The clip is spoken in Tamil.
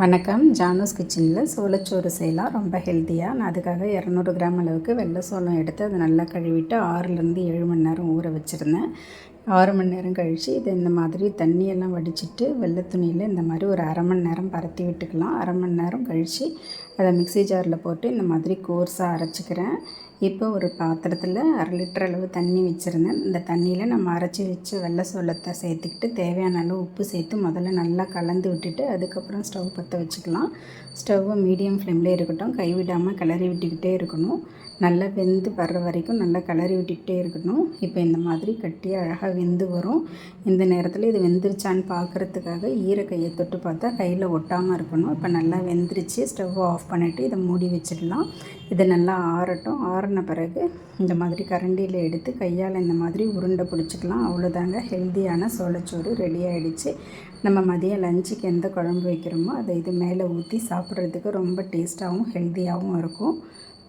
வணக்கம். ஜானூஸ் கிச்சனில் சோளச்சோறு செய்யலாம். ரொம்ப ஹெல்த்தியாக நான் அதுக்காக இரநூறு கிராம் அளவுக்கு வெள்ளை சோளம் எடுத்து அதை நல்லா கழுவிட்டு ஆறுலேருந்து ஏழு மணி நேரம் ஊற வச்சுருந்தேன். ஆறு மணி நேரம் கழித்து இதை இந்த மாதிரி தண்ணியெல்லாம் வடிச்சிட்டு வெள்ளை துணியில் இந்த மாதிரி ஒரு அரை மணி நேரம் பரத்தி விட்டுக்கலாம். அரை மணி நேரம் கழித்து அதை மிக்ஸி ஜாரில் போட்டு இந்த மாதிரி கோர்ஸாக அரைச்சிக்கிறேன். இப்போ ஒரு பாத்திரத்தில் அரை லிட்டர் அளவு தண்ணி வச்சுருந்தேன். இந்த தண்ணியில் நம்ம அரைச்சி வச்சு வெள்ளை சோளத்தை சேர்த்துக்கிட்டு தேவையான அளவு உப்பு சேர்த்து முதல்ல நல்லா கலந்து விட்டுட்டு அதுக்கப்புறம் ஸ்டவ் பற்ற வச்சுக்கலாம். ஸ்டவ்வை மீடியம் ஃப்ளேம்லேயே இருக்கட்டும். கைவிடாமல் கிளறி விட்டுக்கிட்டே இருக்கணும். நல்லா வெந்து வர்ற வரைக்கும் நல்லா கிளறி விட்டுக்கிட்டே இருக்கணும். இப்போ இந்த மாதிரி கட்டி அழகாக வெந்து வரும். இந்த நேரத்தில் இது வெந்துருச்சான்னு பார்க்குறதுக்காக ஈரக்கையை தொட்டு பார்த்தா கையில் ஒட்டாமல் இருக்கணும். இப்போ நல்லா வெந்துருச்சு. ஸ்டவ் ஆஃப் பண்ணிவிட்டு இதை மூடி வச்சிடலாம். இது நல்லா ஆறட்டும். ஆறின பிறகு இந்த மாதிரி கரண்டியில் எடுத்து கையால் இந்த மாதிரி உருண்டை பிடிச்சிக்கலாம். அவ்வளோதாங்க ஹெல்த்தியான சோளச்சோறு ரெடி ஆகிடுச்சு நம்ம மதியம் லஞ்சுக்கு எந்த குழம்பு வைக்கிறோமோ அதை இது மேலே ஊற்றி சாப்பிட்றதுக்கு ரொம்ப டேஸ்ட்டாகவும் ஹெல்த்தியாகவும் இருக்கும்.